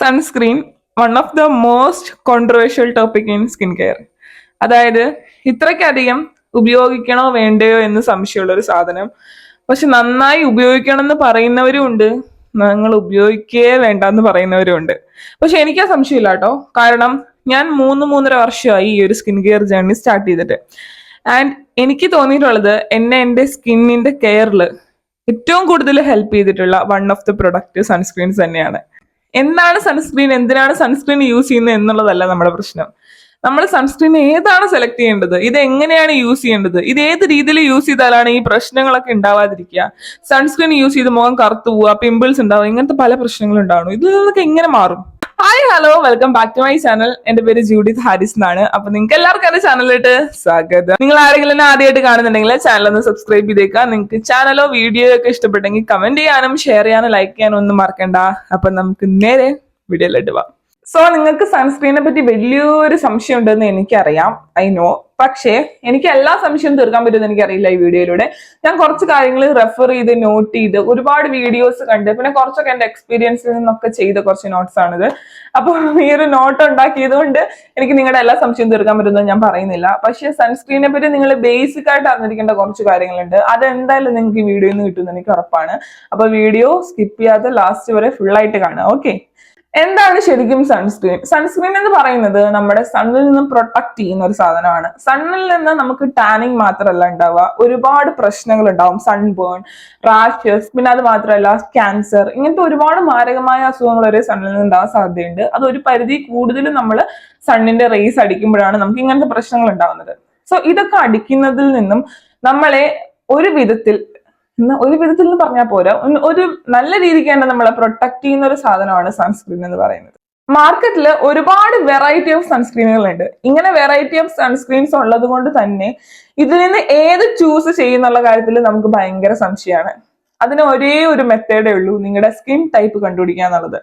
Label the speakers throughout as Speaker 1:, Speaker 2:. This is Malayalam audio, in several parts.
Speaker 1: Sunscreen one of the most controversial topic in skin care അതായത് ഇത്രയ്ക്കധികം ഉപയോഗിക്കണോ വേണ്ടയോ എന്ന് സംശയമുള്ള ഒരു സാധനം. പക്ഷെ നന്നായി ഉപയോഗിക്കണം എന്ന് പറയുന്നവരും ഉണ്ട് നിങ്ങൾ ഉപയോഗിക്കേ വേണ്ട എന്ന് പറയുന്നവരും ഉണ്ട് പക്ഷെ എനിക്ക് ആ സംശയമില്ല കേട്ടോ. കാരണം ഞാൻ മൂന്ന് മൂന്നര വർഷമായി ഈ ഒരു സ്കിൻ കെയർ ജേർണി സ്റ്റാർട്ട് ചെയ്തിട്ട്. ആൻഡ് എനിക്ക് തോന്നിയിട്ടുള്ളത് എന്നെ എന്റെ സ്കിന്നിന്റെ കെയറിൽ ഏറ്റവും കൂടുതൽ ഹെൽപ്പ് ചെയ്തിട്ടുള്ള one of the product sunscreens തന്നെയാണ്. എന്താണ് സൺസ്ക്രീൻ എന്തിനാണ് സൺസ്ക്രീൻ യൂസ് ചെയ്യുന്നത് എന്നുള്ളതല്ല നമ്മുടെ പ്രശ്നം. നമ്മൾ സൺസ്ക്രീൻ ഏതാണ് സെലക്ട് ചെയ്യേണ്ടത്? ഇത് എങ്ങനെയാണ് യൂസ് ചെയ്യേണ്ടത്? ഇത് ഏത് രീതിയിൽ യൂസ് ചെയ്താലാണ് ഈ പ്രശ്നങ്ങളൊക്കെ ഉണ്ടാവാതിരിക്കുക? സൺസ്ക്രീൻ യൂസ് ചെയ്ത് മുഖം കറുത്തു പോവുക പിമ്പിൾസ് ഉണ്ടാവുക ഇങ്ങനത്തെ പല പ്രശ്നങ്ങളും ഉണ്ടാവണം ഇതിൽ നിന്നൊക്കെ എങ്ങനെ മാറും. Hi hello welcome back to my channel എന്റെ പേര് ജൂഡിത് ഹാരിസ് എന്നാണ്. അപ്പൊ നിങ്ങൾക്ക് എല്ലാവർക്കും എന്റെ ചാനലിലോട്ട് സ്വാഗതം. നിങ്ങൾ ആരെങ്കിലും എന്നെ ആദ്യമായിട്ട് കാണുന്നുണ്ടെങ്കിൽ ചാനൽ ഒന്ന് സബ്സ്ക്രൈബ് ചെയ്തേക്കാം നിങ്ങൾക്ക് ചാനലോ വീഡിയോ ഒക്കെ ഇഷ്ടപ്പെട്ടെങ്കിൽ കമന്റ് ചെയ്യാനും ഷെയർ ചെയ്യാനും ലൈക്ക് ചെയ്യാനും ഒന്നും മറക്കണ്ട. അപ്പൊ നമുക്ക് നേരെ വീഡിയോയിലോട്ട് പോവാം. സോ നിങ്ങൾക്ക് സൺസ്ക്രീനെ പറ്റി വലിയൊരു സംശയം ഉണ്ടെന്ന് എനിക്കറിയാം ഐ നോ പക്ഷേ എനിക്ക് എല്ലാ സംശയവും തീർക്കാൻ പറ്റുമെന്ന് എനിക്കറിയില്ല ഈ വീഡിയോയിലൂടെ. ഞാൻ കുറച്ച് കാര്യങ്ങൾ റെഫർ ചെയ്ത് നോട്ട് ചെയ്ത് ഒരുപാട് വീഡിയോസ് കണ്ട് പിന്നെ കുറച്ചൊക്കെ എന്റെ എക്സ്പീരിയൻസിൽ നിന്നൊക്കെ ചെയ്ത കുറച്ച് നോട്ട്സ് ആണിത്. അപ്പോൾ ഈ ഒരു നോട്ട് ഉണ്ടാക്കിയത് കൊണ്ട് എനിക്ക് നിങ്ങളുടെ എല്ലാ സംശയവും തീർക്കാൻ പറ്റുമെന്ന് ഞാൻ പറയുന്നില്ല. പക്ഷേ സൺസ്ക്രീനെ പറ്റി നിങ്ങൾ ബേസിക് ആയിട്ട് അറിഞ്ഞിരിക്കേണ്ട കുറച്ച് കാര്യങ്ങളുണ്ട്. അതെന്തായാലും നിങ്ങൾക്ക് ഈ വീഡിയോയിൽ നിന്ന് കിട്ടുമെന്ന് എനിക്ക് ഉറപ്പാണ്. അപ്പൊ വീഡിയോ സ്കിപ്പ് ചെയ്യാതെ ലാസ്റ്റ് വരെ ഫുൾ ആയിട്ട് കാണുക ഓക്കെ എന്താണ് ശരിക്കും സൺസ്ക്രീൻ സൺസ്ക്രീൻ എന്ന് പറയുന്നത് നമ്മുടെ സണ്ണിൽ നിന്ന് പ്രൊട്ടക്ട് ചെയ്യുന്ന ഒരു സാധനമാണ്. സണ്ണിൽ നിന്ന് നമുക്ക് ടാനിങ് മാത്രമല്ല ഉണ്ടാവുക. ഒരുപാട് പ്രശ്നങ്ങൾ ഉണ്ടാവും. സൺബേൺ റാഷസ് പിന്നെ അത് മാത്രമല്ല ക്യാൻസർ ഇങ്ങനത്തെ ഒരുപാട് മാരകമായ അസുഖങ്ങൾ വരെ സണ്ണിൽ നിന്ന് ഉണ്ടാവാൻ സാധ്യതയുണ്ട്. അത് ഒരു പരിധി കൂടുതൽ നമ്മൾ സണ്ണിന്റെ റേസ് അടിക്കുമ്പോഴാണ് നമുക്ക് ഇങ്ങനത്തെ പ്രശ്നങ്ങൾ ഉണ്ടാവുന്നത്. സോ ഇതൊക്കെ അടിക്കുന്നതിൽ നിന്നും നമ്മളെ ഒരു വിധത്തിൽ ഇന്ന് ഒരു വിധത്തിൽ നിന്ന് പറഞ്ഞാൽ പോരാ ഒരു നല്ല രീതിക്ക് തന്നെ നമ്മളെ പ്രൊട്ടക്ട് ചെയ്യുന്ന ഒരു സാധനമാണ് സൺസ്ക്രീൻ എന്ന് പറയുന്നത്. മാർക്കറ്റിൽ ഒരുപാട് വെറൈറ്റി ഓഫ് സൺസ്ക്രീനുകൾ ഉണ്ട്. ഇങ്ങനെ വെറൈറ്റി ഓഫ് സൺസ്ക്രീൻസ് ഉള്ളത് കൊണ്ട് തന്നെ ഇതിൽ നിന്ന് ഏത് ചൂസ് ചെയ്യുന്നുള്ള കാര്യത്തിൽ നമുക്ക് ഭയങ്കര സംശയമാണ്. അതിന് ഒരേ ഒരു മെത്തേഡേ ഉള്ളൂ നിങ്ങളുടെ സ്കിൻ ടൈപ്പ് കണ്ടുപിടിക്കുക എന്നുള്ളത്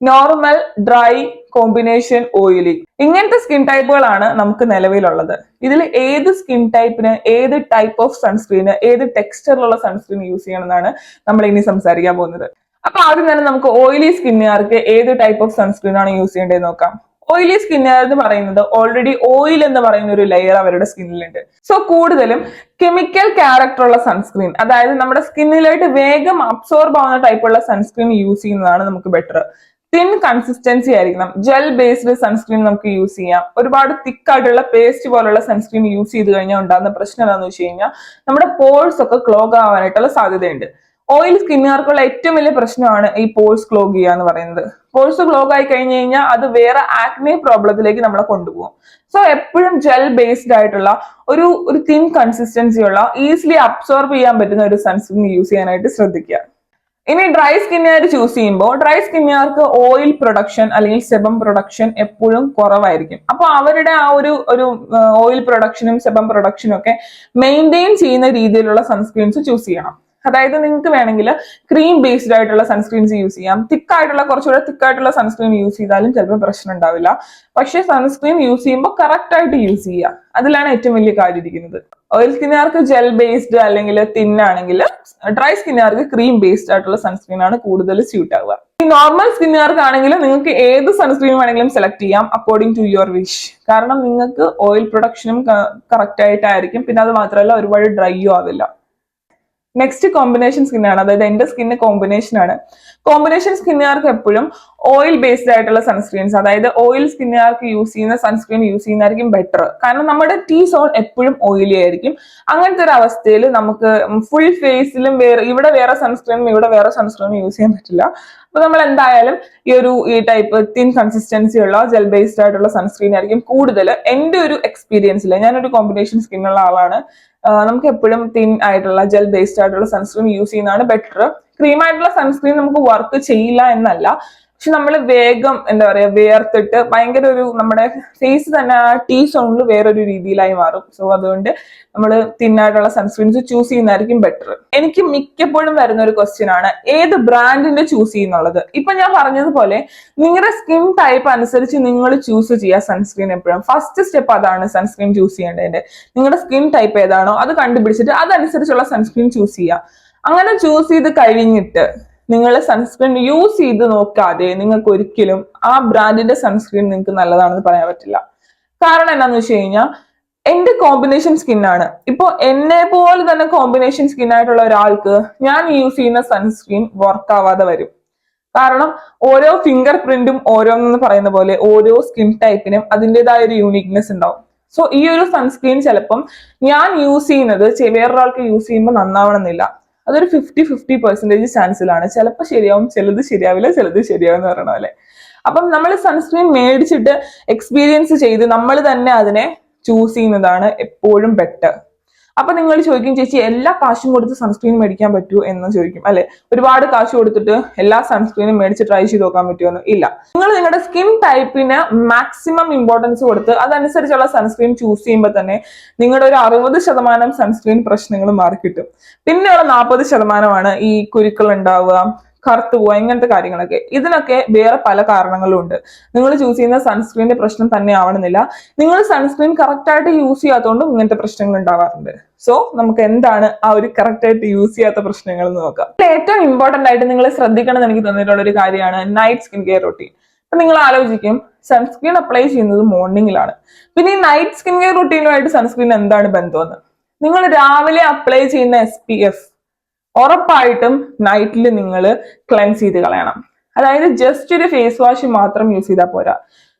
Speaker 1: നോർമൽ ഡ്രൈ കോമ്പിനേഷൻ ഓയിലി ഇങ്ങനത്തെ സ്കിൻ ടൈപ്പുകളാണ് നമുക്ക് നിലവിലുള്ളത്. ഇതിൽ ഏത് സ്കിൻ ടൈപ്പിന് ഏത് ടൈപ്പ് ഓഫ് സൺസ്ക്രീന് ഏത് ടെക്സ്ചറിലുള്ള സൺസ്ക്രീൻ യൂസ് ചെയ്യണമെന്നാണ് നമ്മൾ ഇനി സംസാരിക്കാൻ പോകുന്നത്. അപ്പൊ ആദ്യം തന്നെ നമുക്ക് ഓയിലി സ്കിന്നുകാർക്ക് ഏത് ടൈപ്പ് ഓഫ് സൺസ്ക്രീൻ ആണ് യൂസ് ചെയ്യേണ്ടത് നോക്കാം. ഓയിലി സ്കിന്നുകാർ എന്ന് പറയുന്നത് ഓൾറെഡി ഓയിൽ എന്ന് പറയുന്ന ഒരു ലെയർ അവരുടെ സ്കിന്നിലുണ്ട് സോ കൂടുതലും കെമിക്കൽ ക്യാരക്ടർ ഉള്ള സൺസ്ക്രീൻ അതായത് നമ്മുടെ സ്കിന്നിലായിട്ട് വേഗം അബ്സോർബ് ആവുന്ന ടൈപ്പുള്ള സൺസ്ക്രീൻ യൂസ് ചെയ്യുന്നതാണ് നമുക്ക് ബെറ്റർ തിൻ കൺസിസ്റ്റൻസി ആയിരിക്കണം. ജെൽ ബേസ്ഡ് സൺസ്ക്രീൻ നമുക്ക് യൂസ് ചെയ്യാം. ഒരുപാട് തിക്കായിട്ടുള്ള പേസ്റ്റ് പോലുള്ള സൺസ്ക്രീൻ യൂസ് ചെയ്ത് കഴിഞ്ഞാൽ ഉണ്ടാകുന്ന പ്രശ്നം എന്താണെന്ന് വെച്ച് കഴിഞ്ഞാൽ നമ്മുടെ പോൾസ് ഒക്കെ ക്ലോഗ് ആവാനായിട്ടുള്ള സാധ്യതയുണ്ട്. ഓയിൽ സ്കിന്നുകാർക്കുള്ള ഏറ്റവും വലിയ പ്രശ്നമാണ് ഈ പോൾസ് ക്ലോഗ് ചെയ്യുക എന്ന് പറയുന്നത്. പോൾസ് ക്ലോഗ് ആയി കഴിഞ്ഞു കഴിഞ്ഞാൽ അത് വേറെ ആക്നെ പ്രോബ്ലത്തിലേക്ക് നമ്മളെ കൊണ്ടുപോകും. സോ എപ്പോഴും ജെൽ ബേസ്ഡ് ആയിട്ടുള്ള ഒരു ഒരു തിൻ കൺസിസ്റ്റൻസി ഉള്ള ഈസിലി അബ്സോർബ് ചെയ്യാൻ പറ്റുന്ന ഒരു സൺസ്ക്രീൻ യൂസ് ചെയ്യാനായിട്ട് ശ്രദ്ധിക്കുക. ഇനി ഡ്രൈ സ്കിന്നുകാർ ചൂസ് ചെയ്യുമ്പോൾ ഡ്രൈ സ്കിന്നുകാർക്ക് ഓയിൽ പ്രൊഡക്ഷൻ അല്ലെങ്കിൽ സെബം പ്രൊഡക്ഷൻ എപ്പോഴും കുറവായിരിക്കും. അപ്പൊ അവരുടെ ആ ഒരു ഒരു ഓയിൽ പ്രൊഡക്ഷനും സെബം പ്രൊഡക്ഷനും ഒക്കെ മെയിന്റെയിൻ ചെയ്യുന്ന രീതിയിലുള്ള സൺസ്ക്രീൻസ് ചൂസ് ചെയ്യണം. അതായത് നിങ്ങൾക്ക് വേണമെങ്കിൽ ക്രീം ബേസ്ഡ് ആയിട്ടുള്ള സൺസ്ക്രീൻസ് യൂസ് ചെയ്യാം. തിക്ക് ആയിട്ടുള്ള കുറച്ചുകൂടെ തിക്ക് ആയിട്ടുള്ള സൺസ്ക്രീൻ യൂസ് ചെയ്താലും ചിലപ്പോൾ പ്രശ്നം ഉണ്ടാവില്ല. പക്ഷേ സൺസ്ക്രീൻ യൂസ് ചെയ്യുമ്പോൾ കറക്റ്റ് ആയിട്ട് യൂസ് ചെയ്യുക അതിലാണ് ഏറ്റവും വലിയ കാര്യം ഇരിക്കുന്നത്. ഓയിൽ സ്കിന്നുകാർക്ക് ജെൽ ബേസ്ഡ് അല്ലെങ്കിൽ തിൻ ആണെങ്കിൽ ഡ്രൈ സ്കിന്നുകാർക്ക് ക്രീം ബേസ്ഡ് ആയിട്ടുള്ള സൺസ്ക്രീൻ ആണ് കൂടുതൽ സ്യൂട്ട് ആവുക. ഈ നോർമൽ സ്കിന്നുകാർക്കാണെങ്കിൽ നിങ്ങൾക്ക് ഏത് സൺസ്ക്രീൻ വേണമെങ്കിലും സെലക്ട് ചെയ്യാം അക്കോർഡിംഗ് ടു യുവർ വിഷ് കാരണം നിങ്ങൾക്ക് ഓയിൽ പ്രൊഡക്ഷനും കറക്റ്റ് ആയിട്ടായിരിക്കും. പിന്നെ അത് മാത്രമല്ല ഒരുപാട് ഡ്രൈയോ ആവില്ല. നെക്സ്റ്റ് കോമ്പിനേഷൻ സ്കിന്നാണ് അതായത് എന്റെ സ്കിന്ന് കോമ്പിനേഷൻ ആണ്. കോമ്പിനേഷൻ സ്കിന്നുകാർക്ക് എപ്പോഴും ഓയിൽ ബേസ്ഡ് ആയിട്ടുള്ള സൺസ്ക്രീൻസ് അതായത് ഓയിൽ സ്കിന്നുകാർക്ക് യൂസ് ചെയ്യുന്ന സൺസ്ക്രീൻ യൂസ് ചെയ്യുന്നതായിരിക്കും ബെറ്റർ കാരണം നമ്മുടെ ടീ സോൺ എപ്പോഴും ഓയിലി ആയിരിക്കും. അങ്ങനത്തെ ഒരു അവസ്ഥയിൽ നമുക്ക് ഫുൾ ഫേസിലും വേറെ ഇവിടെ വേറെ സൺസ്ക്രീനും ഇവിടെ വേറെ സൺസ്ക്രീനും യൂസ് ചെയ്യാൻ പറ്റില്ല. അപ്പൊ നമ്മൾ എന്തായാലും ഈ ഒരു ഈ ടൈപ്പ് തിൻ കൺസിസ്റ്റൻസി ഉള്ള ജെൽ ബേസ്ഡ് ആയിട്ടുള്ള സൺസ്ക്രീൻ ആയിരിക്കും കൂടുതൽ എന്റെ ഒരു എക്സ്പീരിയൻസിൽ ഞാനൊരു കോമ്പിനേഷൻ സ്കിന്നുള്ള ആളാണ്. നമുക്ക് എപ്പോഴും തിൻ ആയിട്ടുള്ള ജെൽ ബേസ്ഡ് ആയിട്ടുള്ള സൺസ്ക്രീൻ യൂസ് ചെയ്യുന്നതാണ് ബെറ്റർ ക്രീം ആയിട്ടുള്ള സൺസ്ക്രീൻ നമുക്ക് വർക്ക് ചെയ്യില്ല എന്നല്ല. പക്ഷെ നമ്മൾ വേഗം എന്താ പറയാ വേർത്തിട്ട് ഭയങ്കര ഒരു നമ്മുടെ ഫേസ് തന്നെ ആ ടീ സോണിൽ വേറൊരു രീതിയിലായി മാറും. സോ അതുകൊണ്ട് നമ്മൾ തിന്നായിട്ടുള്ള സൺസ്ക്രീൻസ് ചൂസ് ചെയ്യുന്നതായിരിക്കും ബെറ്റർ എനിക്ക് മിക്കപ്പോഴും വരുന്ന ഒരു ക്വസ്റ്റ്യൻ ആണ് ഏത് ബ്രാൻഡിന്റെ ചൂസ് ചെയ്യുന്നുള്ളത്? ഇപ്പൊ ഞാൻ പറഞ്ഞതുപോലെ നിങ്ങളുടെ സ്കിൻ ടൈപ്പ് അനുസരിച്ച് നിങ്ങൾ ചൂസ് ചെയ്യുക സൺസ്ക്രീൻ എപ്പോഴും. ഫസ്റ്റ് സ്റ്റെപ്പ് അതാണ് സൺസ്ക്രീൻ ചൂസ് ചെയ്യേണ്ടതിന്റെ. നിങ്ങളുടെ സ്കിൻ ടൈപ്പ് ഏതാണോ അത് കണ്ടുപിടിച്ചിട്ട് അതനുസരിച്ചുള്ള സൺസ്ക്രീൻ ചൂസ് ചെയ്യുക അങ്ങനെ ചൂസ് ചെയ്ത് കഴിഞ്ഞിട്ട് നിങ്ങൾ സൺസ്ക്രീൻ യൂസ് ചെയ്ത് നോക്കാതെ നിങ്ങൾക്ക് ഒരിക്കലും ആ ബ്രാൻഡിന്റെ സൺസ്ക്രീൻ നിങ്ങൾക്ക് നല്ലതാണെന്ന് പറയാൻ പറ്റില്ല. കാരണം എന്താന്ന് വെച്ച് കഴിഞ്ഞാൽ എന്റെ കോമ്പിനേഷൻ സ്കിന്നാണ് ഇപ്പൊ എന്നെ പോലെ തന്നെ കോമ്പിനേഷൻ സ്കിൻ ആയിട്ടുള്ള ഒരാൾക്ക് ഞാൻ യൂസ് ചെയ്യുന്ന സൺസ്ക്രീൻ വർക്ക് ആവാതെ വരും. കാരണം ഓരോ ഫിംഗർ പ്രിന്റും ഓരോന്നെന്ന് പറയുന്ന പോലെ ഓരോ സ്കിൻ ടൈപ്പിനും അതിന്റെതായ ഒരു യൂണിക്നെസ് ഉണ്ടാവും. സോ ഈ ഒരു സൺസ്ക്രീൻ ചിലപ്പം ഞാൻ യൂസ് ചെയ്യുന്നത് വേറൊരാൾക്ക് യൂസ് ചെയ്യുമ്പോൾ നന്നാവണമെന്നില്ല. അതൊരു ഫിഫ്റ്റി ഫിഫ്റ്റി പെർസെന്റേജ് ചാൻസിലാണ് ചിലപ്പോൾ ശരിയാവും ചിലത് ശരിയാവില്ല ചിലത് ശരിയാവും എന്ന് പറയണ പോലെ. അപ്പം നമ്മൾ സൺസ്ക്രീൻ മേടിച്ചിട്ട് എക്സ്പീരിയൻസ് ചെയ്ത് നമ്മൾ തന്നെ അതിനെ ചൂസ് ചെയ്യുന്നതാണ് എപ്പോഴും ബെറ്റർ അപ്പൊ നിങ്ങൾ ചോദിക്കും ചേച്ചി എല്ലാ കാശും കൊടുത്ത് സൺസ്ക്രീൻ മേടിക്കാൻ പറ്റൂ എന്ന് ചോദിക്കും. അല്ലെ? ഒരുപാട് കാശ് കൊടുത്തിട്ട് എല്ലാ സൺസ്ക്രീനും മേടിച്ച് ട്രൈ ചെയ്ത് നോക്കാൻ പറ്റുമെന്ന് ഇല്ല. നിങ്ങൾ നിങ്ങളുടെ സ്കിൻ ടൈപ്പിന് മാക്സിമം ഇമ്പോർട്ടൻസ് കൊടുത്ത് അതനുസരിച്ചുള്ള സൺസ്ക്രീൻ ചൂസ് ചെയ്യുമ്പോൾ തന്നെ നിങ്ങളുടെ ഒരു അറുപത് ശതമാനം സൺസ്ക്രീൻ പ്രശ്നങ്ങൾ മാറിക്കിട്ടും പിന്നെയുള്ള നാൽപ്പത് ശതമാനമാണ് ഈ കുരുക്കൾ ഉണ്ടാവുക കറുത്തു പോവുക ഇങ്ങനത്തെ കാര്യങ്ങളൊക്കെ. ഇതിനൊക്കെ വേറെ പല കാരണങ്ങളും ഉണ്ട് നിങ്ങൾ ചൂസ് ചെയ്യുന്ന സൺസ്ക്രീനിന്റെ പ്രശ്നം തന്നെ ആവണമെന്നില്ല. നിങ്ങൾ സൺസ്ക്രീൻ കറക്റ്റ് ആയിട്ട് യൂസ് ചെയ്യാത്തതുകൊണ്ടും ഇങ്ങനത്തെ പ്രശ്നങ്ങൾ ഉണ്ടാവാറുണ്ട്. സോ നമുക്ക് എന്താണ് ആ ഒരു കറക്റ്റ് ആയിട്ട് യൂസ് ചെയ്യാത്ത പ്രശ്നങ്ങൾ എന്ന് നോക്കാം. ഏറ്റവും ഇമ്പോർട്ടന്റ് ആയിട്ട് നിങ്ങൾ ശ്രദ്ധിക്കണം എന്ന് എനിക്ക് തന്നിട്ടുള്ള ഒരു കാര്യമാണ് നൈറ്റ് സ്കിൻ കെയർ റൊട്ടീൻ അപ്പൊ നിങ്ങൾ ആലോചിക്കും സൺസ്ക്രീൻ അപ്ലൈ ചെയ്യുന്നത് മോർണിംഗിലാണ് പിന്നെ ഈ നൈറ്റ് സ്കിൻ കെയർ റൊട്ടീനുമായിട്ട് സൺസ്ക്രീൻ എന്താണ് ബന്ധമെന്ന് നിങ്ങൾ രാവിലെ അപ്ലൈ ചെയ്യുന്ന എസ് പി എഫ് ഉറപ്പായിട്ടും നൈറ്റിൽ നിങ്ങൾ ക്ലെൻസ് ചെയ്ത് കളയണം. അതായത് ജസ്റ്റ് ഒരു ഫേസ് വാഷ് മാത്രം യൂസ് ചെയ്താൽ പോരാ.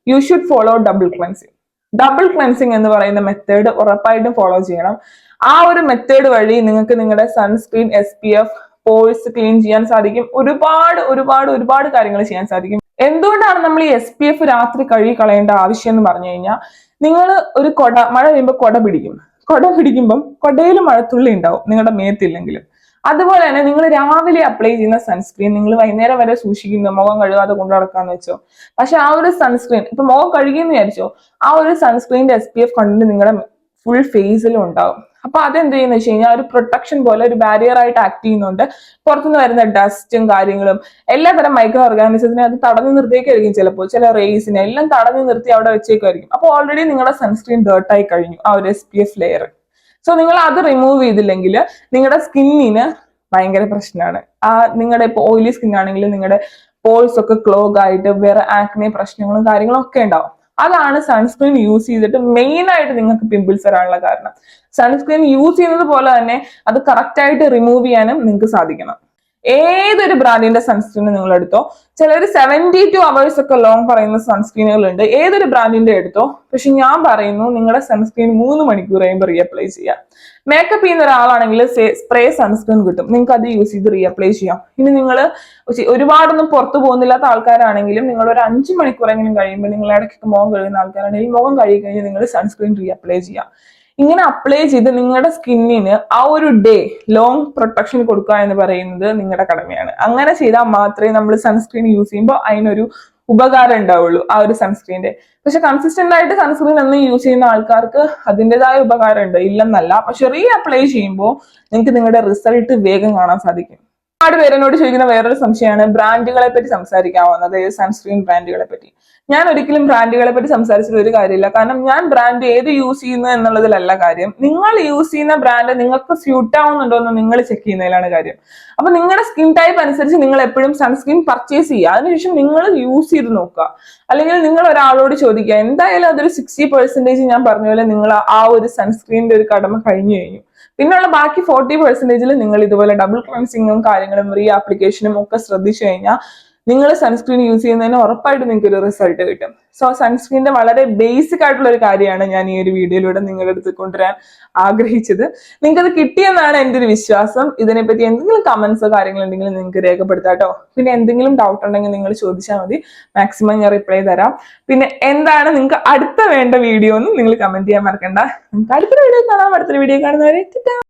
Speaker 1: You should follow double cleansing double cleansing എന്ന് പറയുന്ന മെത്തേഡ് ഉറപ്പായിട്ടും ഫോളോ ചെയ്യണം. ആ ഒരു മെത്തേഡ് വഴി നിങ്ങൾക്ക് നിങ്ങളുടെ sunscreen S P F pores clean ചെയ്യാൻ സാധിക്കും. ഒരുപാട് ഒരുപാട് ഒരുപാട് കാര്യങ്ങൾ ചെയ്യാൻ സാധിക്കും. എന്തുകൊണ്ടാണ് നമ്മൾ ഈ എസ് പി എഫ് രാത്രി കഴുകി കളയേണ്ട ആവശ്യം എന്ന് പറഞ്ഞു കഴിഞ്ഞാൽ നിങ്ങൾ ഒരു കൊട മഴ പെയ്യുമ്പോൾ കൊട പിടിക്കും. കൊട പിടിക്കുമ്പം കൊടയിൽ മഴത്തുള്ളി ഉണ്ടാവും. നിങ്ങളുടെ മേത്തില്ലെങ്കിലും. അതുപോലെ തന്നെ നിങ്ങൾ രാവിലെ അപ്ലൈ ചെയ്യുന്ന സൺസ്ക്രീൻ നിങ്ങൾ വൈകുന്നേരം വരെ സൂക്ഷിക്കുന്നു മുഖം കഴുകാതെ കൊണ്ടു നടക്കാന്ന് വെച്ചോ. പക്ഷെ ആ ഒരു സൺസ്ക്രീൻ ഇപ്പൊ മുഖം കഴുകിയെന്ന് വിചാരിച്ചോ ആ ഒരു സൺസ്ക്രീനിന്റെ എസ് പി എഫ് കണ്ടിട്ട് നിങ്ങളുടെ ഫുൾ ഫേസിലും ഉണ്ടാവും. അപ്പൊ അതെന്ത് ചെയ്യുന്ന വെച്ച് കഴിഞ്ഞാൽ ഒരു പ്രൊട്ടക്ഷൻ പോലെ ഒരു ബാരിയർ ആയിട്ട് ആക്ട് ചെയ്യുന്നുണ്ട്. പുറത്തുനിന്ന് വരുന്ന ഡസ്റ്റും കാര്യങ്ങളും എല്ലാതരം മൈക്രോ ഓർഗാനിസത്തിനെ അത് തടഞ്ഞു നിർത്തിയേക്കായിരിക്കും ചിലപ്പോൾ ചില റേസിനെ എല്ലാം തടഞ്ഞു നിർത്തി അവിടെ വെച്ചേക്കായിരിക്കും അപ്പോൾ ഓൾറെഡി നിങ്ങളുടെ സൺസ്ക്രീൻ ഡേർട്ടായി കഴിഞ്ഞു ആ ഒരു S P F layer so നിങ്ങൾ അത് റിമൂവ് ചെയ്തില്ലെങ്കിൽ നിങ്ങളുടെ സ്കിന്നിന് ഭയങ്കര പ്രശ്നമാണ് ആ നിങ്ങളുടെ ഇപ്പൊ ഓയിലി സ്കിൻ ആണെങ്കിൽ നിങ്ങളുടെ പോൾസ് ഒക്കെ ക്ലോഗ് ആയിട്ട് വേറെ ആക്നെ പ്രശ്നങ്ങളും കാര്യങ്ങളും ഒക്കെ ഉണ്ടാവും. അതാണ് സൺസ്ക്രീൻ യൂസ് ചെയ്തിട്ട് മെയിൻ ആയിട്ട് നിങ്ങൾക്ക് പിമ്പിൾസ് വരാനുള്ള കാരണം. സൺസ്ക്രീൻ യൂസ് ചെയ്യുന്നത് പോലെ തന്നെ അത് കറക്റ്റ് ആയിട്ട് റിമൂവ് ചെയ്യാനും നിങ്ങൾക്ക് സാധിക്കണം. ഏതൊരു ബ്രാൻഡിന്റെ സൺസ്ക്രീൻ നിങ്ങൾ എടുത്തോ? ചിലർ സെവന്റി ടു അവേഴ്സ് ഒക്കെ ലോങ് പറയുന്ന സൺസ്ക്രീനുകൾ ഉണ്ട്. ഏതൊരു ബ്രാൻഡിന്റെ എടുത്തോ? പക്ഷെ ഞാൻ പറയുന്നു നിങ്ങളുടെ സൺസ്ക്രീൻ മൂന്ന് മണിക്കൂർ കഴിയുമ്പോൾ റീഅപ്ലൈ ചെയ്യാം. മേക്കപ്പ് ചെയ്യുന്ന ഒരാളാണെങ്കിൽ സ്പ്രേ സൺസ്ക്രീൻ കിട്ടും. നിങ്ങൾക്ക് അത് യൂസ് ചെയ്ത് റീഅപ്ലൈ ചെയ്യാം. ഇനി നിങ്ങൾ ഒരുപാടൊന്നും പുറത്തു പോകുന്നില്ലാത്ത ആൾക്കാരാണെങ്കിലും നിങ്ങൾ ഒരു അഞ്ച് മണിക്കൂറെങ്കിലും കഴിയുമ്പോൾ നിങ്ങൾ ഇടയ്ക്ക് മുഖം കഴുകുന്ന ആൾക്കാരാണെങ്കിൽ മുഖം കഴുകി കഴിഞ്ഞാൽ നിങ്ങൾ സൺസ്ക്രീൻ റീഅപ്ലൈ ചെയ്യാം. ഇങ്ങനെ അപ്ലൈ ചെയ്ത് നിങ്ങളുടെ സ്കിന്നിന് ആ ഒരു ഡേ ലോങ് പ്രൊട്ടക്ഷൻ കൊടുക്കുക എന്ന് പറയുന്നത് നിങ്ങളുടെ കടമയാണ്. അങ്ങനെ ചെയ്താൽ മാത്രമേ നമ്മൾ സൺസ്ക്രീൻ യൂസ് ചെയ്യുമ്പോൾ അതിനൊരു ഉപകാരം ഉണ്ടാവുള്ളൂ ആ ഒരു സൺസ്ക്രീന്റെ പക്ഷെ കൺസിസ്റ്റന്റ് ആയിട്ട് സൺസ്ക്രീൻ ഒന്നും യൂസ് ചെയ്യുന്ന ആൾക്കാർക്ക് അതിന്റെതായ ഉപകാരം ഉണ്ട് ഇല്ലെന്നല്ല. പക്ഷെ റീ അപ്ലൈ ചെയ്യുമ്പോൾ നിങ്ങൾക്ക് നിങ്ങളുടെ റിസൾട്ട് വേഗം കാണാൻ സാധിക്കും. ഒരുപാട് പേര് എന്നോട് ചോദിക്കുന്ന വേറൊരു സംശയമാണ്. ബ്രാൻഡുകളെ പറ്റി സംസാരിക്കാവുന്നത് അതായത് സൺസ്ക്രീൻ ബ്രാൻഡുകളെ പറ്റി. ഞാൻ ഒരിക്കലും ബ്രാൻഡുകളെ പറ്റി സംസാരിച്ചിട്ട് ഒരു കാര്യമില്ല. കാരണം ഞാൻ ബ്രാൻഡ് ഏത് യൂസ് ചെയ്യുന്നു എന്നുള്ളതിലല്ല കാര്യം. നിങ്ങൾ യൂസ് ചെയ്യുന്ന ബ്രാൻഡ് നിങ്ങൾക്ക് സ്യൂട്ട് ആവുന്നുണ്ടോ എന്ന് നിങ്ങൾ ചെക്ക് ചെയ്യുന്നതിലാണ് കാര്യം. അപ്പൊ നിങ്ങളുടെ സ്കിൻ ടൈപ്പ് അനുസരിച്ച് നിങ്ങൾ എപ്പോഴും സൺസ്ക്രീൻ പർച്ചേസ് ചെയ്യുക. അതിനുശേഷം നിങ്ങൾ യൂസ് ചെയ്ത് നോക്കുക. അല്ലെങ്കിൽ നിങ്ങൾ ഒരാളോട് ചോദിക്കുക എന്തായാലും അതൊരു സിക്സ്റ്റി പെർസെന്റേജ് ഞാൻ പറഞ്ഞ പോലെ നിങ്ങൾ ആ ഒരു സൺസ്ക്രീനിന്റെ ഒരു കടമ കഴിഞ്ഞു കഴിഞ്ഞു. പിന്നെയുള്ള ബാക്കി ഫോർട്ടി പെർസെന്റേജിൽ നിങ്ങൾ ഇതുപോലെ ഡബിൾ ക്ലൻസിങ്ങും കാര്യങ്ങളും റീ ആപ്ലിക്കേഷനും ഒക്കെ ശ്രദ്ധിച്ചു കഴിഞ്ഞാൽ നിങ്ങൾ സൺസ്ക്രീൻ യൂസ് ചെയ്യുന്നതിന് ഉറപ്പായിട്ട് നിങ്ങൾക്ക് ഒരു റിസൾട്ട് കിട്ടും സോ സൺസ്ക്രീനിന്റെ വളരെ ബേസിക് ആയിട്ടുള്ള ഒരു കാര്യമാണ് ഞാൻ ഈ ഒരു വീഡിയോയിലൂടെ നിങ്ങളുടെ അടുത്ത് കൊണ്ടുവരാൻ ആഗ്രഹിച്ചത്. അത് കിട്ടിയെന്നാണ് എന്റെ ഒരു വിശ്വാസം. ഇതിനെപ്പറ്റി എന്തെങ്കിലും കമന്റ്സോ കാര്യങ്ങളോ ഉണ്ടെങ്കിൽ നിങ്ങൾക്ക് രേഖപ്പെടുത്താട്ടോ പിന്നെ എന്തെങ്കിലും ഡൗട്ട് ഉണ്ടെങ്കിൽ നിങ്ങൾ ചോദിച്ചാൽ മതി. മാക്സിമം ഞാൻ റിപ്ലൈ തരാം. പിന്നെ എന്താണ് നിങ്ങൾക്ക് അടുത്ത വേണ്ട വീഡിയോ എന്ന് നിങ്ങൾ കമന്റ് ചെയ്യാൻ മറക്കണ്ട. നമുക്ക് അടുത്തൊരു വീഡിയോ കാണാം. അടുത്തൊരു വീഡിയോ കാണുന്നവരെ